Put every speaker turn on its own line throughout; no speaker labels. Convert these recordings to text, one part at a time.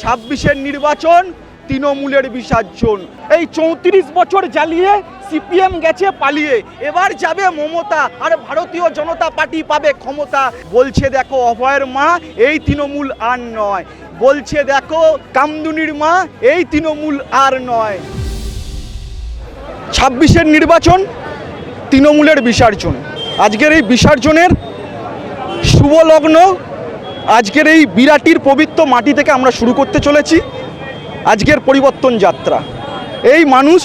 ছাব্বিশের নির্বাচন, তৃণমূলের বিসর্জন। এই চৌত্রিশ বছর জ্বালিয়ে সিপিএম গেছে পালিয়ে। এবার যাবে মমতা, আর ভারতীয় জনতা পার্টি পাবে ক্ষমতা। বলছে দেখো অভয়ের মা, এই তৃণমূল আর নয়। বলছে দেখো কামদুনির মা, এই তৃণমূল আর নয়। ছাব্বিশের নির্বাচন, তৃণমূলের বিসর্জন। আজকের এই বিসর্জনের শুভ লগ্ন আজকের এই বিরাটির পবিত্র মাটি থেকে আমরা শুরু করতে চলেছি। আজকের পরিবর্তন যাত্রা। এই মানুষ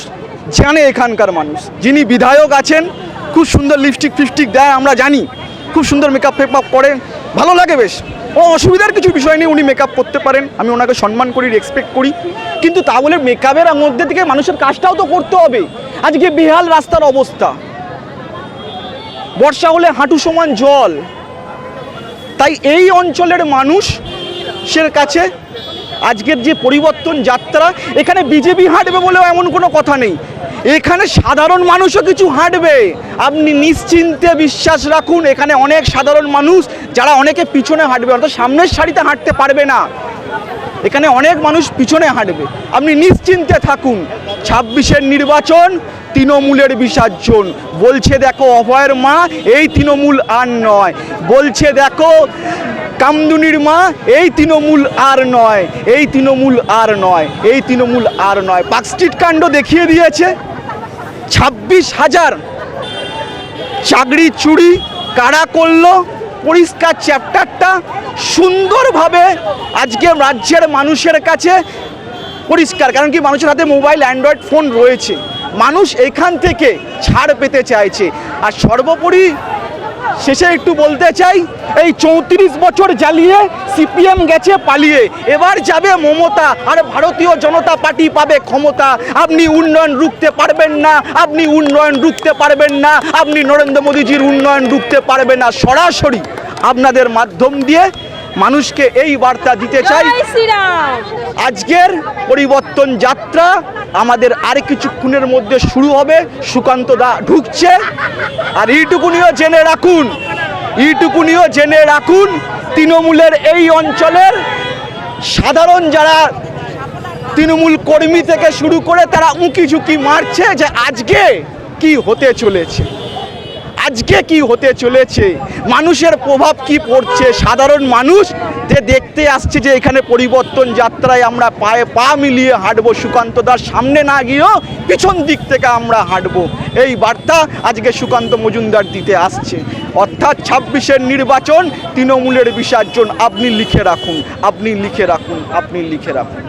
জানে এখানকার মানুষ। যিনি বিধায়ক আছেন, খুব সুন্দর লিপস্টিক ফিপস্টিক দেয়, আমরা জানি। খুব সুন্দর মেকআপ ফেকআপ করে। ভালো লাগে বেশ। ও অসুবিধার কিছু বিষয় নেই, উনি মেকআপ করতে পারেন। আমি ওনাকে সম্মান করি রেসপেক্ট করি। কিন্তু তা বলে মেকআপের মধ্যে থেকে মানুষের কাজটাও তো করতে হবে। আজকে বিহাল রাস্তার অবস্থা। বর্ষা হলে হাঁটু সমান জল। তাই এই অঞ্চলের মানুষের কাছে আজকের যে পরিবর্তন যাত্রা, এখানে বিজেপি হাঁটবে বলেও এমন কোনো কথা নেই। এখানে সাধারণ মানুষও কিছু হাঁটবে। আপনি নিশ্চিন্তে বিশ্বাস রাখুন, এখানে অনেক সাধারণ মানুষ যারা অনেকে পিছনে হাঁটবে, অর্থাৎ সামনের সারিতে হাঁটতে পারবে না। এখানে অনেক মানুষ পিছনে হাঁটবে। আপনি নিশ্চিন্তে থাকুন। ছাব্বিশের নির্বাচন তৃণমূলের বিসর্জন। বলছে দেখো অভয়ের মা, এই তৃণমূল আর নয়। বলছে দেখো কামদুনির মা, এই তৃণমূল আর নয়। এই তৃণমূল আর নয়। এই তৃণমূল আর নয়। পার্কস্ট্রিট কাণ্ড দেখিয়ে দিয়েছে। ছাব্বিশ হাজার চাকরি চুরি কারা করল? পরিষ্কার চ্যাপ্টারটা সুন্দরভাবে আজকে রাজ্যের মানুষের কাছে পরিষ্কার, কারণ কি মানুষের হাতে মোবাইল, অ্যান্ড্রয়েড ফোন রয়েছে। মানুষ এখান থেকে ছাড় পেতে চাইছে। আর সর্বোপরি শেষে একটু বলতে চাই, এই চৌত্রিশ বছর জ্বালিয়ে সিপিএম গেছে পালিয়ে। এবার যাবে মমতা, আর ভারতীয় জনতা পার্টি পাবে ক্ষমতা। আপনি উন্নয়ন রুখতে পারবেন না, আপনি উন্নয়ন রুখতে পারবেন না, আপনি নরেন্দ্র মোদীজির উন্নয়ন রুখতে পারবেন না। সরাসরি আপনাদের মাধ্যম দিয়ে মানুষকে এই বার্তা দিতে চাই। আজকের পরিবর্তন যাত্রা আমাদের আর কিছুক্ষণের মধ্যে শুরু হবে। সুকান্ত দা ঢুকছে। আর এইটুকুনিও জেনে রাখুন এইটুকুনিও জেনে রাখুন তৃণমূলের এই অঞ্চলের সাধারণ যারা তৃণমূল কর্মী থেকে শুরু করে তারা উঁকি ঝুঁকি মারছে যে আজকে কি হতে চলেছে। আজকে কি হতে চলেছে? মানুষের প্রভাব কি পড়ছে? সাধারণ মানুষ যে দেখতে আসছে যে এখানে পরিবর্তন যাত্রায় আমরা পায়ে পা মিলিয়ে হাঁটবো, সুকান্ত দার সামনে না গিয়েও পিছন দিক থেকে আমরা হাঁটবো। এই বার্তা আজকে সুকান্ত মজুমদার দিতে আসছে। অর্থাৎ ছাব্বিশের নির্বাচন তৃণমূলের বিসর্জন। আপনি লিখে রাখুন, আপনি লিখে রাখুন, আপনি লিখে রাখুন।